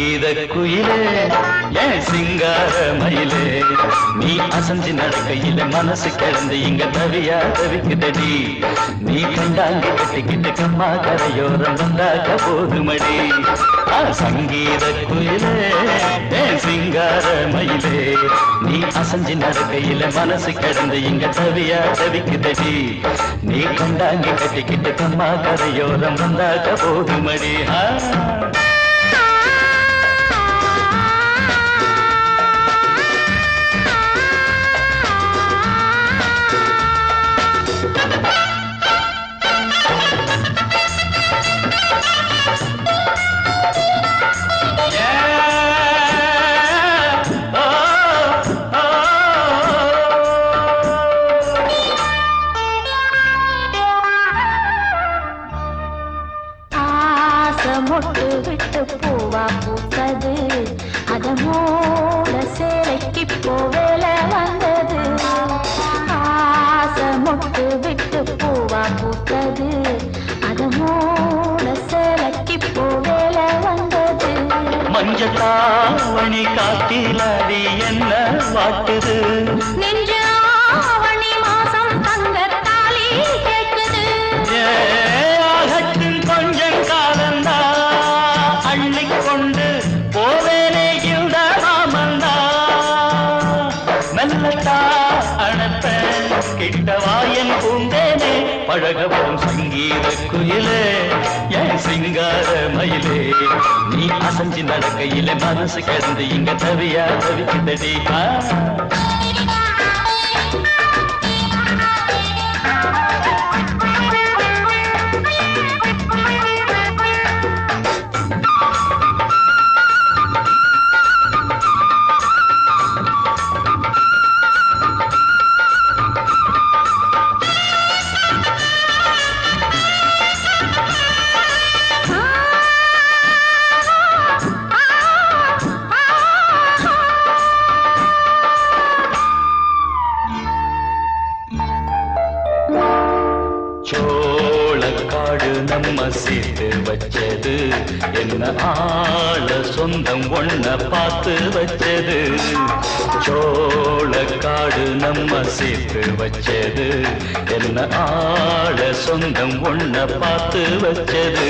சங்கீத குயிலே ஏன் சிங்கார மயிலே? நீ அசஞ்சு நடக்கையில மனசு கிடந்து இங்க தவியா தவிக்குதடி. நீ கண்டாங்க கட்டிக்கிட்டு கம்மா கரையோரம் வந்தாக்க போதுமடி. சங்கீத குயிலே ஏன் சிங்கார மயிலே? நீ அசஞ்சு நடக்கையில மனசு கிடந்து இங்க தவியா தவிக்குதடி. நீ கண்டாங்க கட்டிக்கிட்டு கம்மா கரையோரம் வந்தாக்க போதுமடி. ஆ. கிட்டவாயன் பூந்தேனே பழகவும் சங்கீத குயிலே என் சிங்கார மயிலே? நீ அசஞ்சு நடக்கையில மனசு கிடந்து இங்க தவியா தவிக்குதடி சொந்தம் ஒண்ண பார்த்து வச்சது.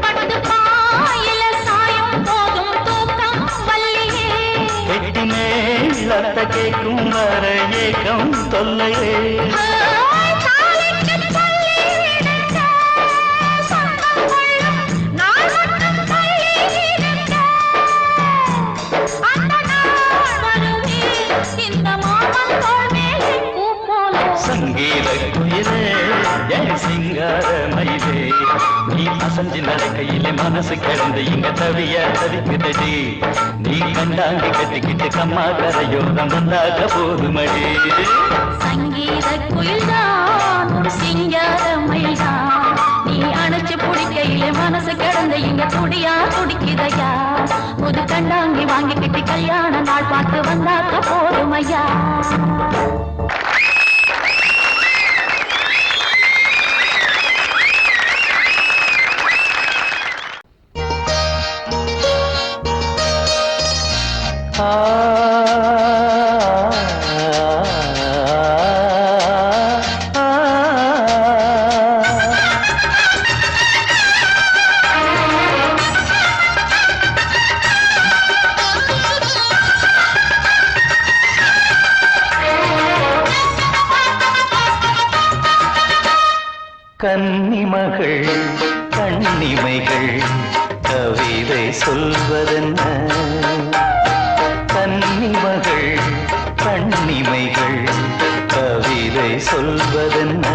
பட்டு பாயில சாயம் போதும் தூக்கம் வல்லியே. கெட்டி மேலத்த கேட்கும் வர ஏக்கம் தொல்லையே. நீ அசஞ்சு நடக்கையிலே மனசு கிடந்து இங்க தவிய தவிக்குதடி. நீ கண்டாங்கி கட்டிக்கிட்டு கம்மா கரையோரம் வந்தாக்க போதுமடி. சங்கீத குயில்தான் சிங்கார மயில்தான். நீ அணைச்சு பிடிக்கையில மனசு கிடந்த இங்க துடியா துடிக்குதையா. புது கண்டாங்கி வாங்கிக்கிட்டு கல்யாண நாள் பார்த்து வந்தாக்க போதுமையா. கவிதை சொல்வதென்ன? கன்னிமகள் கண்ணிமைகள் கவிதை சொல்வதென்ன?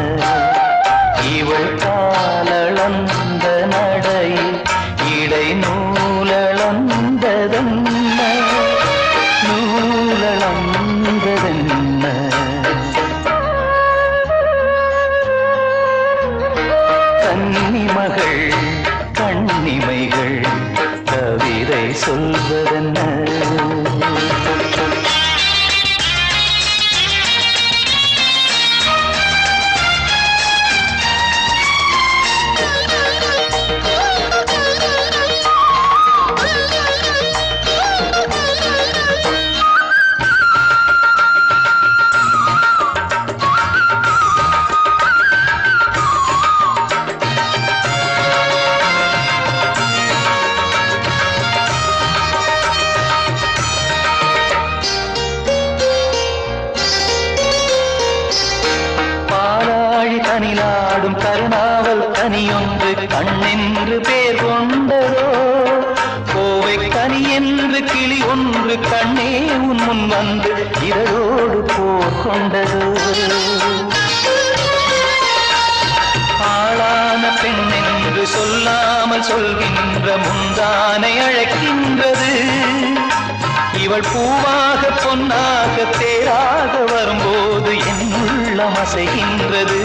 இவள் காலளந்த நடை இடை நூல் இதை சொல்வதென்ன? தனிலாடும் கருணாவல் கனியொன்று கண்ணென்று பேர் கொண்டதோ? கோவை கனி என்று கிளி ஒன்று கண்ணே உன் முன் வந்து இதழோடு போர் கொண்டதோ? ஆளான பெண் என்று சொல்லாமல் சொல்கின்ற முந்தானை அழைக்கின்றது. இவள் பூவாக பொன்னாக தேராக வரும்போது என் உள்ளம் அசைகின்றது.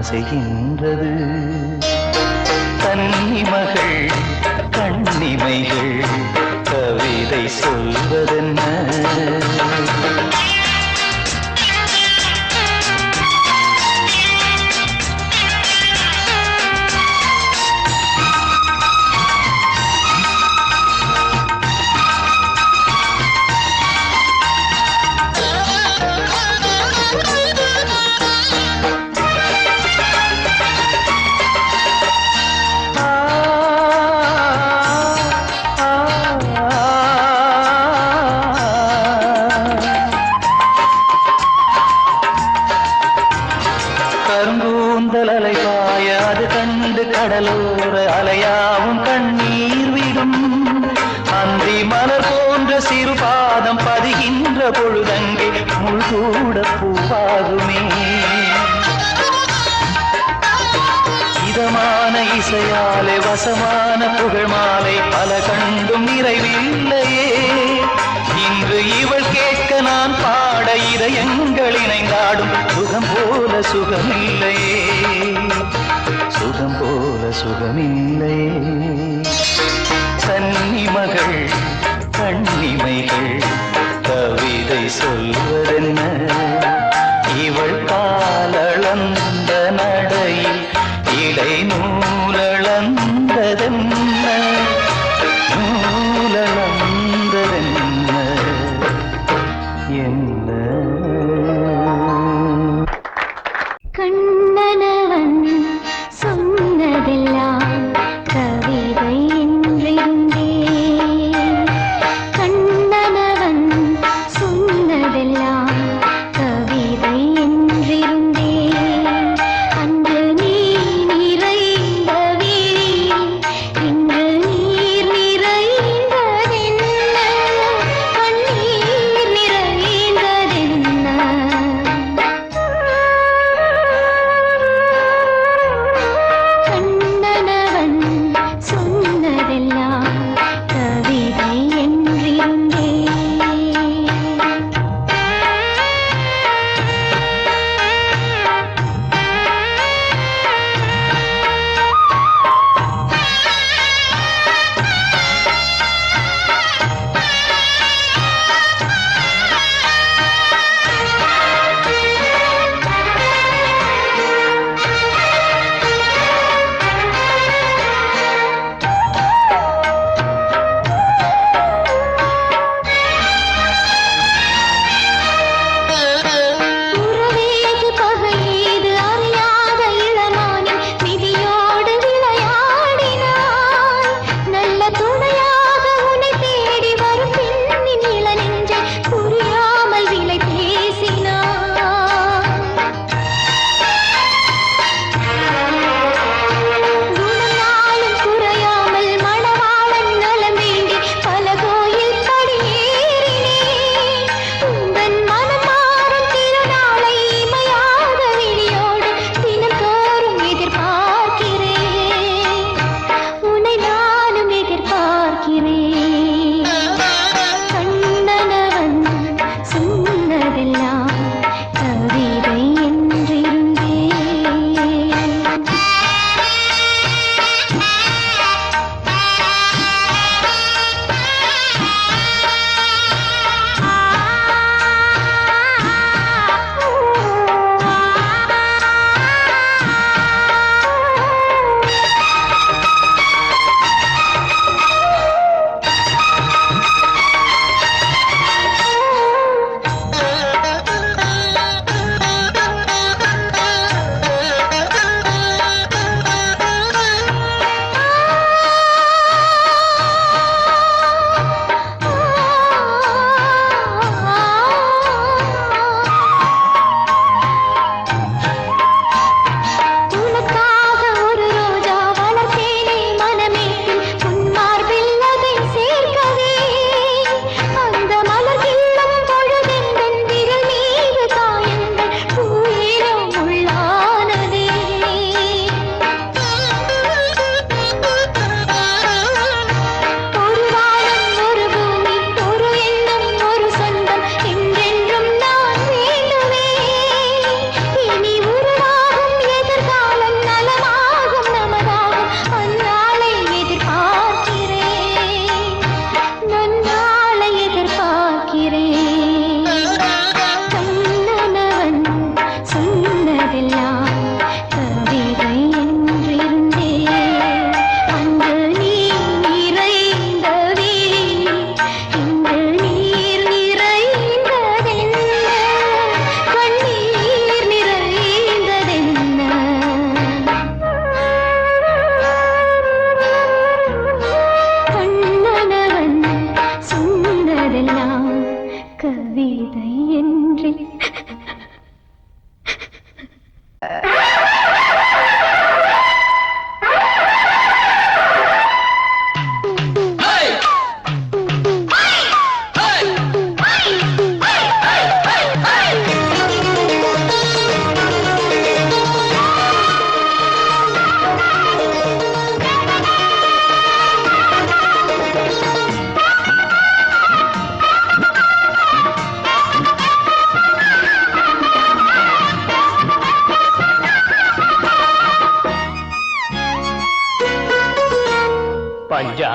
ஆசைகின்றது கன்னிமகள் கண்ணிமைகள் கவிதை சொல்வதென்ன? நின்ற பொழுதங்கே முள் கூட பூவாகுமே. இதமான இசையாலே வசமான புகழ் மாலை பல கண்டும் நிறைவில்லையே. இன்று இவள் கேட்க நான் பாட இதயங்கள் இணைந்தாடும் சுகம் போல சுகமில்லையே. சுகம் போல சுகமில்லையே. கன்னிமகள் கண்ணிமைகள் கவிதை சொல்வதென்ன? இவள் காலளந்த நடையில் இடை நூல்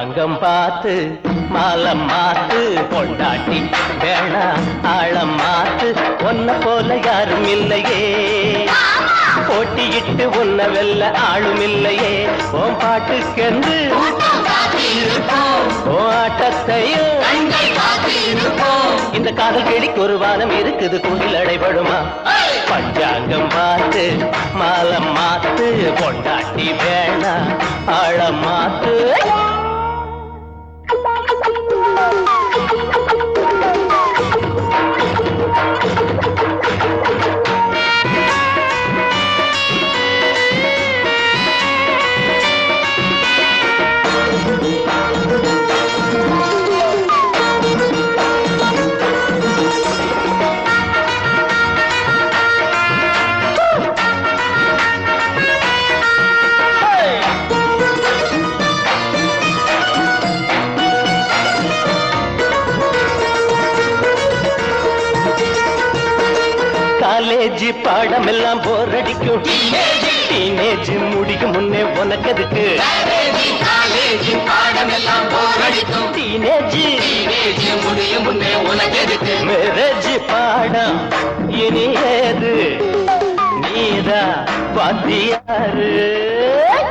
தங்கம் பார்த்து மாலம் மாத்து பொண்டாட்டி வேணா ஆழம் மாத்து ஒன்ன போல யாரும் இல்லையே. போட்டியிட்டு உன்ன வெல்ல ஆளும் இல்லையே. ஓம் பாட்டுக்கென்று ஓ ஆட்டத்தையும் இந்த காதல் கிளிக்கு ஒரு வானம் இருக்குது கூண்டில் அடைபடுமா? பஞ்சாங்கம் பார்த்து மாலம் மாத்து பொண்டாட்டி வேணா ஆழம் மாத்து. காலேஜ் பாடம் எல்லாம் போர் அடிக்கும் டீனேஜ் முடிக்கும் முன்னே உனக்கு காலேஜ் பாடமெல்லாம் போரடிக்கும். டீனேஜ் டீனேஜ் முடியும் முன்னே உனக்கு எதுக்கு மேரேஜ் பாடம் இனி ஏது? நீதா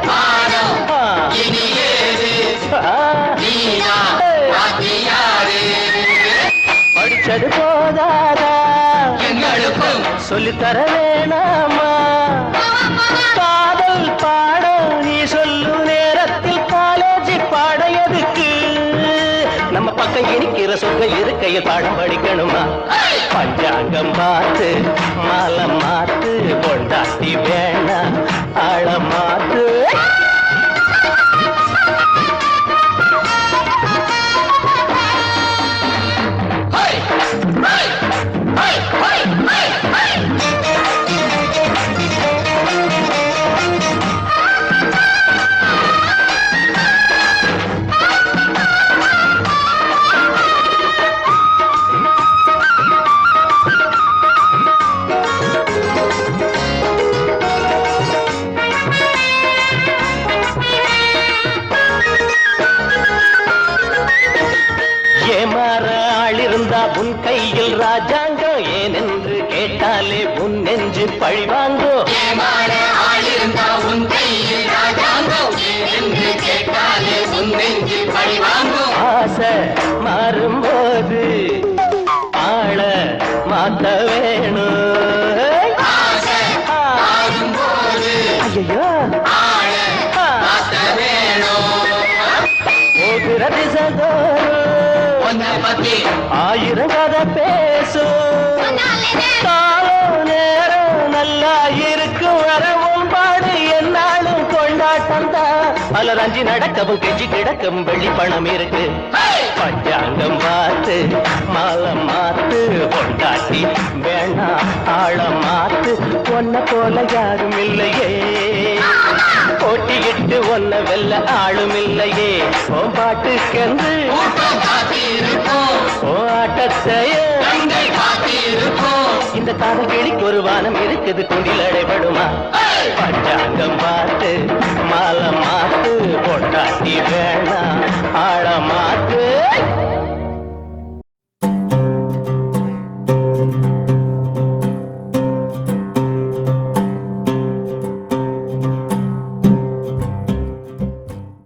பாடம் வாத்தியாரு படிச்சது போதாதா? எங்களுக்கும் சொல்லித்தர வேணாமா? காதல் பாடம் நீ சொல்லு நேரத்தில் காலேஜ் பாடம் எதுக்கு? நம்ம பக்கம் இனிக்கிற சொற்க இருக்கையில் பாடம் படிக்கணுமா? பஞ்சாங்கம் பார்த்து மாலம் மாத்து பழி வாங்கும் ஆசை மாறும்போது ஆள மாத்த வேணும். ஐயோ போகிற பத்தி ஆயிரம் கதை பேசும். காலம் நேரம் இருக்கும் வரவும் பாடு. என்னாலும் கொண்டாட்டம் தான். பலர் அஞ்சு நடக்கவும் கெஞ்சி கிடக்கவும் வெள்ளி பணம் இருக்கு பஞ்சாங்கம் பார்த்து மாலம் மாத்து பொண்டாட்டி வேணா ஆழம் மாத்து. ஒன்ன போல யாரும் இல்லையே. போட்டியிட்டு ஒன்ன வெல்ல ஆளும் இல்லையே ஓ பாட்டுக்கென்று கூட்டம் ஓ ஆட்டத்தையே. இந்த காதல் கிளிக்கு ஒரு வானம் இருக்குது குண்டில் அடைபடுமா? பஞ்சாங்கம் பார்த்து மாலை மாத்து பொட்டாட்டி வேணா ஆழ மாத்து